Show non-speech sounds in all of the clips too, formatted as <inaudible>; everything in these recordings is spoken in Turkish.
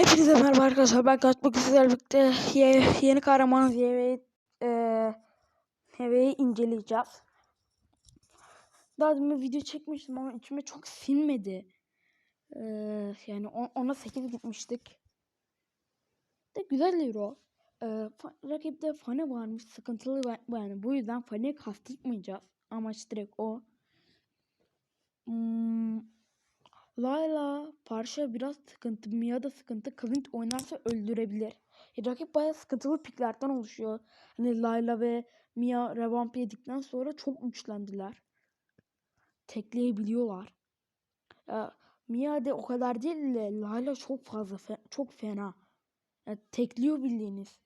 Hepinize merhaba arkadaşlar. Ben Kaçmak sizlerle birlikte ye, yeni kahramanız Yeve'yi e, Yeve'yi inceleyeceğiz. Daha demin video çekmiştim ama içime çok sinmedi. E, yani on, ona 8 gitmiştik. De güzel hero. E, fa- rakipte Fane varmış. Sıkıntılı va- yani bu yüzden Fane'yi kastırmayacağız. Amaç direkt o. Hmm, Layla Parşa biraz sıkıntı. Mia da sıkıntı. Clint oynarsa öldürebilir. E, rakip bayağı sıkıntılı piklerden oluşuyor. Hani Layla ve Mia revamp yedikten sonra çok güçlendiler. Tekleyebiliyorlar. Ya, Mia de o kadar değil de Layla çok fazla fe- çok fena. Ya, tekliyor bildiğiniz.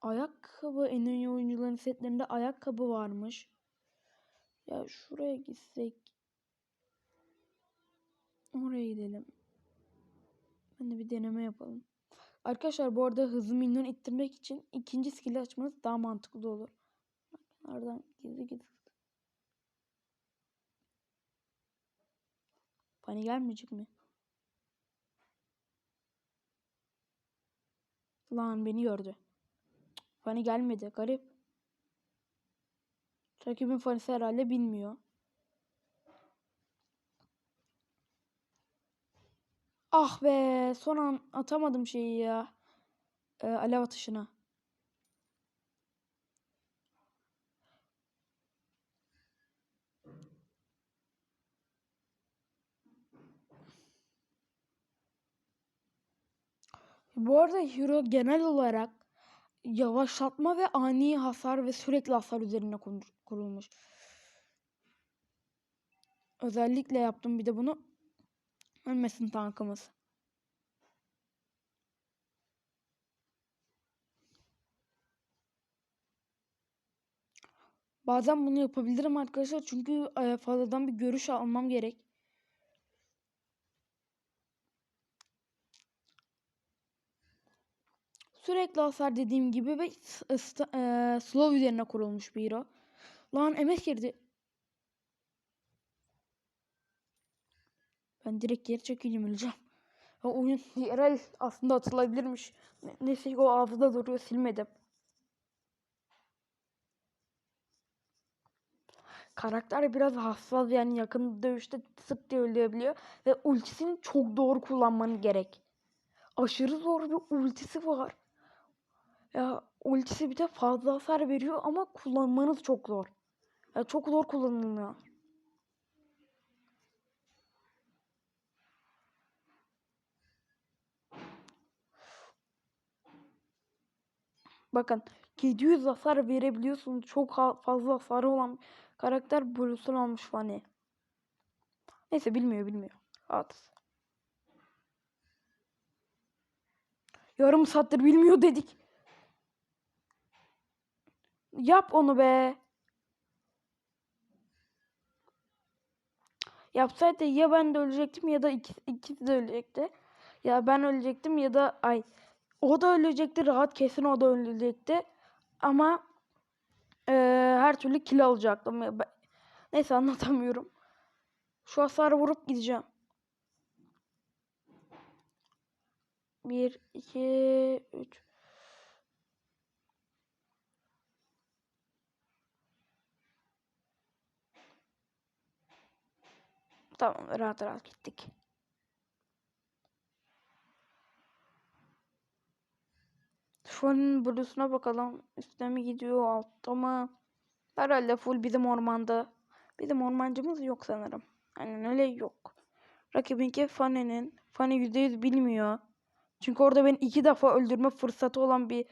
Ayakkabı en iyi oyuncuların setlerinde ayakkabı varmış. Ya şuraya gitsek gidelim. Ben de bir deneme yapalım. Arkadaşlar bu arada hızlı minyon ittirmek için ikinci skill'i açmanız daha mantıklı olur. Nereden gizli gizli. Pani gelmeyecek mi? Lan beni gördü. Pani gelmedi. Garip. Rakibin fanisi herhalde bilmiyor. Ah be son an atamadım şeyi ya. Ee, alev atışına. Bu arada Hero genel olarak yavaşlatma ve ani hasar ve sürekli hasar üzerine kur- kurulmuş. Özellikle yaptım bir de bunu. Ölmesin tankımız. Bazen bunu yapabilirim arkadaşlar çünkü e, fazladan bir görüş almam gerek. Sürekli hasar dediğim gibi ve e, slow üzerine kurulmuş bir hero. Lan MS girdi. Ben direkt geri çekileyim öleceğim. Ya oyun yerel aslında atılabilirmiş. Ne- Neyse o ağzında duruyor silmedim. Karakter biraz hassas yani yakın dövüşte sık diye ölebiliyor. Ve ultisini çok doğru kullanman gerek. Aşırı zor bir ultisi var. Ya ultisi bir de fazla hasar veriyor ama kullanmanız çok zor. Ya çok zor kullanılıyor. Bakın 700 hasar verebiliyorsunuz. Çok fazla hasarı olan karakter Blue'sun almış Fanny. Neyse bilmiyor bilmiyor. At. Yarım saattir bilmiyor dedik. Yap onu be. Yapsaydı ya ben de ölecektim ya da iki, ikisi de ölecekti. Ya ben ölecektim ya da ay o da ölecekti rahat kesin o da ölecekti. Ama eee, her türlü kill alacaktım. Neyse anlatamıyorum. Şu hasarı vurup gideceğim. Bir, iki, üç. Tamam rahat rahat gittik. Şu an Blue'suna bakalım. Üstte mi gidiyor altta mı? Herhalde full bizim ormanda. Bizim ormancımız yok sanırım. Aynen öyle yok. Rakibinki Fanny'nin. Fanny %100 bilmiyor. Çünkü orada ben iki defa öldürme fırsatı olan bir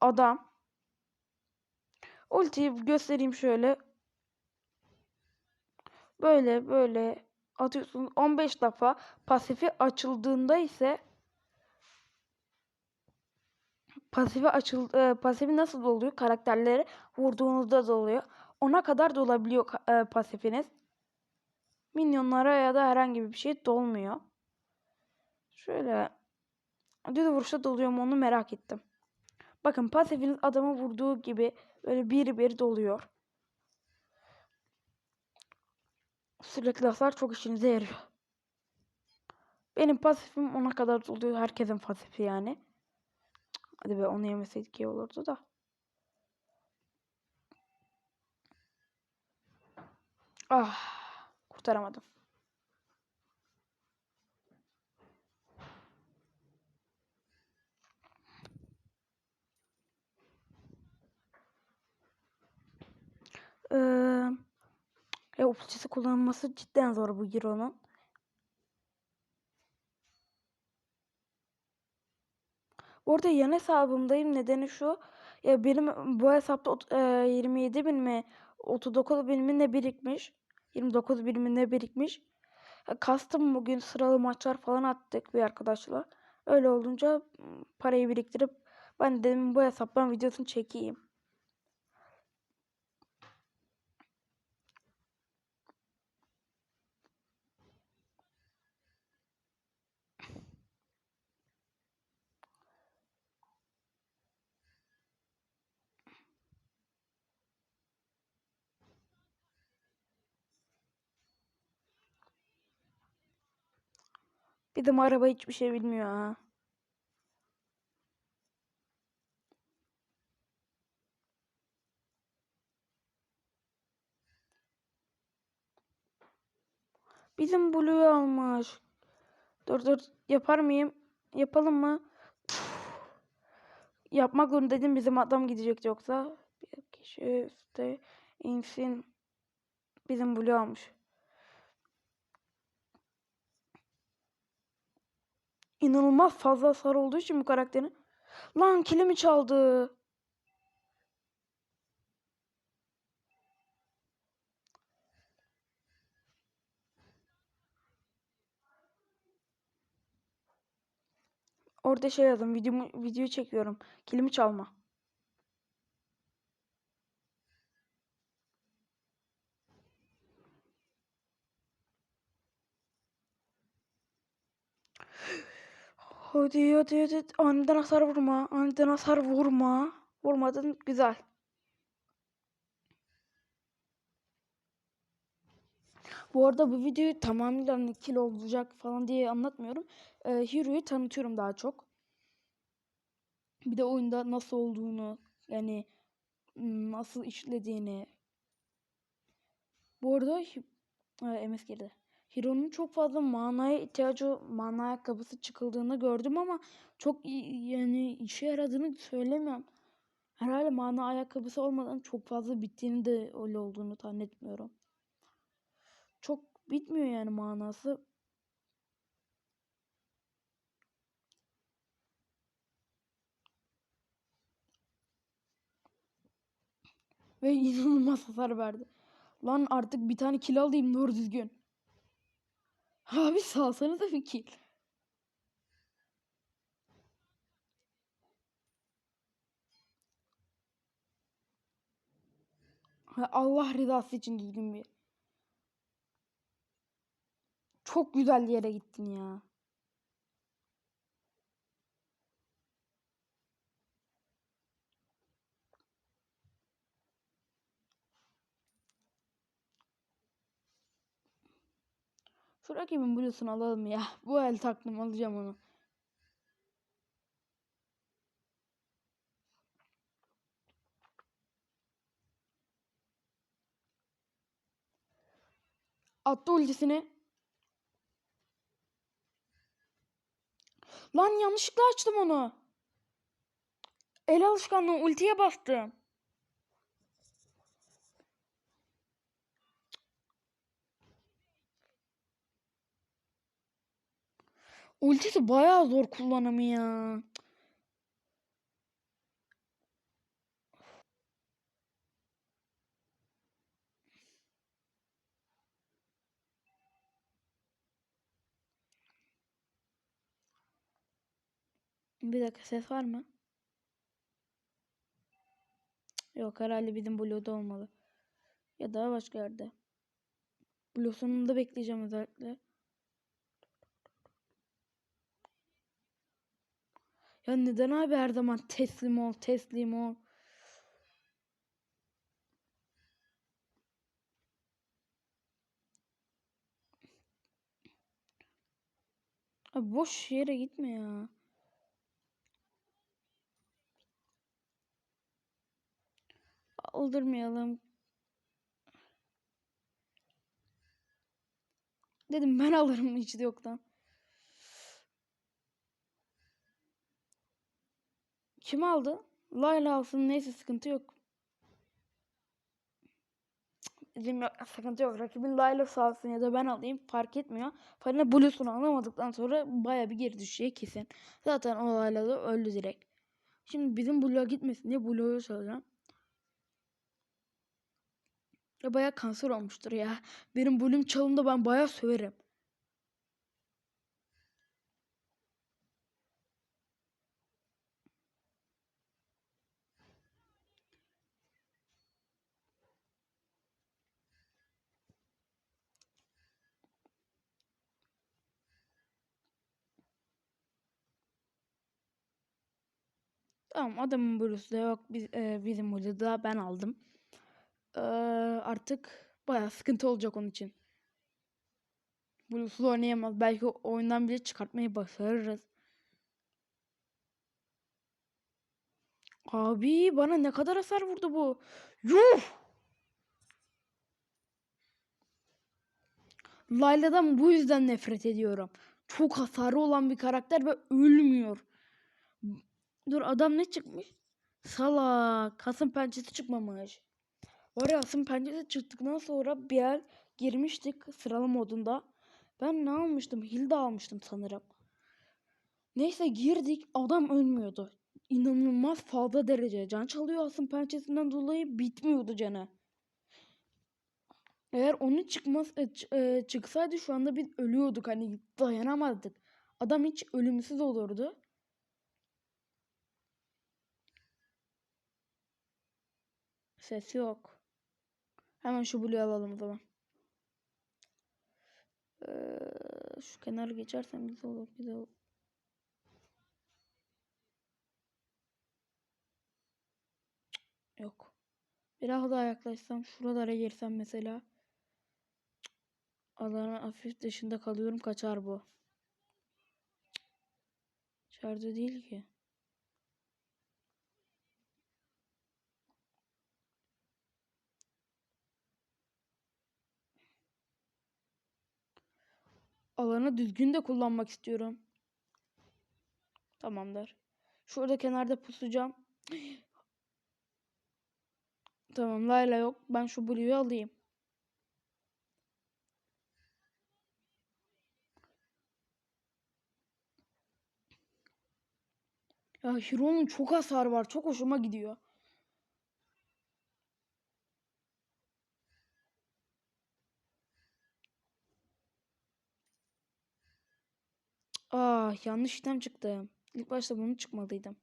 adam. Ultiyi göstereyim şöyle. Böyle böyle atıyorsunuz 15 defa. Pasifi açıldığında ise pasifi açıl e, pasifi nasıl doluyor? Karakterleri vurduğunuzda doluyor. Ona kadar dolabiliyor e, pasifiniz. Minyonlara ya da herhangi bir şey dolmuyor. Şöyle düz vuruşta doluyor mu onu merak ettim. Bakın pasifiniz adamı vurduğu gibi böyle bir bir doluyor. Sürekli hasar çok işinize yarıyor. Benim pasifim ona kadar oluyor. Herkesin pasifi yani. Hadi be onu yemeseydik iyi olurdu da. Ah kurtaramadım. Ee, e, ultisi kullanması cidden zor bu Giro'nun. Bu arada yan hesabımdayım. Nedeni şu. Ya benim bu hesapta ot- e, 27 bin mi 39 bin mi ne birikmiş. 29 bin mi ne birikmiş. Kastım bugün sıralı maçlar falan attık bir arkadaşla. Öyle olunca parayı biriktirip ben dedim bu hesaptan videosunu çekeyim. Bizim araba hiçbir şey bilmiyor ha. Bizim Blue'yu almış. Dur dur yapar mıyım? Yapalım mı? Yapmak zorundaydım bizim adam gidecek yoksa. Bir kişi üstte insin. Bizim Blue almış. İnanılmaz fazla hasar olduğu için bu karakterin. Lan kilimi çaldı. Orada şey yazdım. Videomu, video çekiyorum. Kilimi çalma. Hadi hadi hadi. Aniden hasar vurma. Aniden hasar vurma. Vurmadın. Güzel. Bu arada bu videoyu tamamıyla hani kill olacak falan diye anlatmıyorum. Ee, Hero'yu tanıtıyorum daha çok. Bir de oyunda nasıl olduğunu, yani nasıl işlediğini. Bu arada e, MS girdi. Hero'nun çok fazla manaya ihtiyacı, mana ayakkabısı çıkıldığını gördüm ama çok iyi, yani işe yaradığını söylemiyorum. Herhalde mana ayakkabısı olmadan çok fazla bittiğini de öyle olduğunu tahmin etmiyorum. Çok bitmiyor yani manası. Ve <laughs> inanılmaz hasar verdi. Lan artık bir tane kill alayım doğru düzgün. Abi salsanıza bir kill. Allah rızası için düzgün bir. Çok güzel yere gittin ya. Şu rakibin bluesunu alalım ya. <laughs> Bu el taktım alacağım onu. Attı ultisini. Lan yanlışlıkla açtım onu. El alışkanlığı ultiye bastım. Ultisi bayağı zor kullanımı ya. Bir dakika ses var mı? Yok herhalde bizim Blue'da olmalı. Ya da başka yerde. Blue sonunda bekleyeceğim özellikle. Ya neden abi her zaman teslim ol, teslim ol. Abi boş yere gitme ya. Aldırmayalım. Dedim ben alırım hiç yoktan. Kim aldı? Layla alsın neyse sıkıntı yok. Dedim yok sıkıntı yok. Rakibin Layla'sı alsın ya da ben alayım fark etmiyor. Farina Blue'sunu alamadıktan sonra baya bir geri düşecek kesin. Zaten o Layla da öldü direkt. Şimdi bizim Blue'a gitmesin diye Blue'yu çalacağım. Ya baya kanser olmuştur ya. Benim Blue'um çalımda ben baya söverim. Tamam adamın Blue'su da yok. Biz, e, bizim Blue'u da ben aldım. Ee, artık baya sıkıntı olacak onun için. Blue'suz oynayamaz. Belki oyundan bile çıkartmayı başarırız. Abi bana ne kadar hasar vurdu bu. Yuh! Layla'dan bu yüzden nefret ediyorum. Çok hasarı olan bir karakter ve ölmüyor. Dur adam ne çıkmış? Salak. Kasım pençesi çıkmamış. Var ya Kasım pençesi çıktıktan sonra bir yer girmiştik sıralama modunda. Ben ne almıştım? Hilda almıştım sanırım. Neyse girdik. Adam ölmüyordu. İnanılmaz fazla derece can çalıyor Asım pençesinden dolayı bitmiyordu canı. Eğer onun çıkmaz e, e, çıksaydı şu anda biz ölüyorduk hani dayanamazdık. Adam hiç ölümsüz olurdu. Ses yok. Hemen şu Blue'yu alalım o zaman. Ee, şu kenarı geçersem güzel olur. Güzel olur. Yok. Biraz daha yaklaşsam şuralara girsem mesela. Alanın hafif dışında kalıyorum kaçar bu. İçeride değil ki. Alanı düzgün de kullanmak istiyorum. Tamamdır. Şurada kenarda pusacağım. <gasps> Tamam Layla yok. Ben şu Blue'yu alayım. Ya Hiro'nun çok hasar var. Çok hoşuma gidiyor. Ah yanlış item çıktı. İlk başta bunu çıkmalıydım.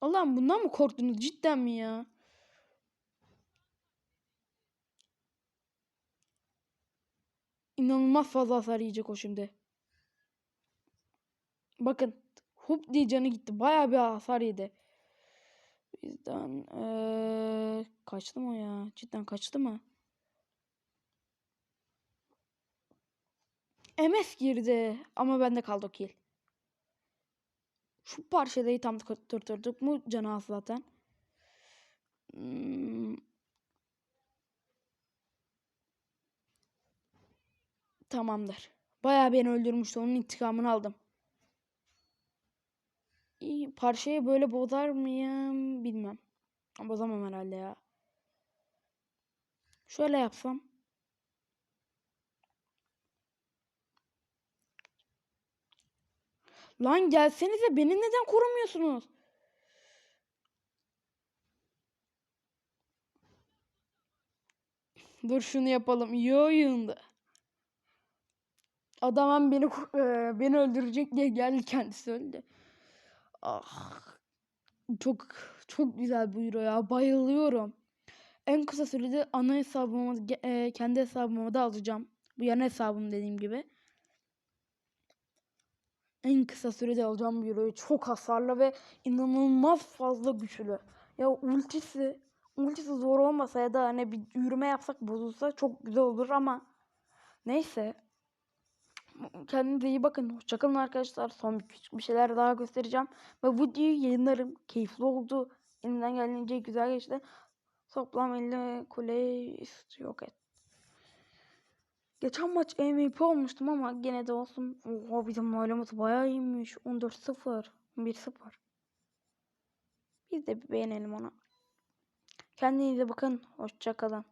Allah'ım bundan mı korktunuz cidden mi ya? İnanılmaz fazla hasar yiyecek o şimdi. Bakın hup diye canı gitti. Bayağı bir hasar yedi. Bizden eee kaçtı mı ya? Cidden kaçtı mı? MS girdi ama bende kaldı o kill. Şu parçayı tam tutturduk mu canı az zaten. Hmm. Tamamdır. Bayağı beni öldürmüştü. Onun intikamını aldım. İyi, parçayı böyle bozar mıyım bilmem. Bozamam herhalde ya. Şöyle yapsam. Lan gelsenize beni neden korumuyorsunuz? Dur şunu yapalım. İyi oyundu. Adam beni eee, beni öldürecek diye geldi kendisi öldü. Ah. Çok çok güzel bu euro ya. Bayılıyorum. En kısa sürede ana hesabıma eee, kendi hesabıma da alacağım Bu yan hesabım dediğim gibi. En kısa sürede alacağım bir hero'yu çok hasarlı ve inanılmaz fazla güçlü. Ya ultisi, ultisi zor olmasa ya da hani bir yürüme yapsak bozulsa çok güzel olur ama neyse. Kendinize iyi bakın. Hoşçakalın arkadaşlar. Son küçük bir şeyler daha göstereceğim. Ve bu videoyu yayınlarım. Keyifli oldu. Elimden geldiğince güzel geçti. Toplam 50 kuleyi yok et. Geçen maç MVP olmuştum ama gene de olsun. Oha bizim malumuz bayağı iyiymiş. 14-0. 1-0. Biz de bir beğenelim onu. Kendinize bakın. Hoşçakalın.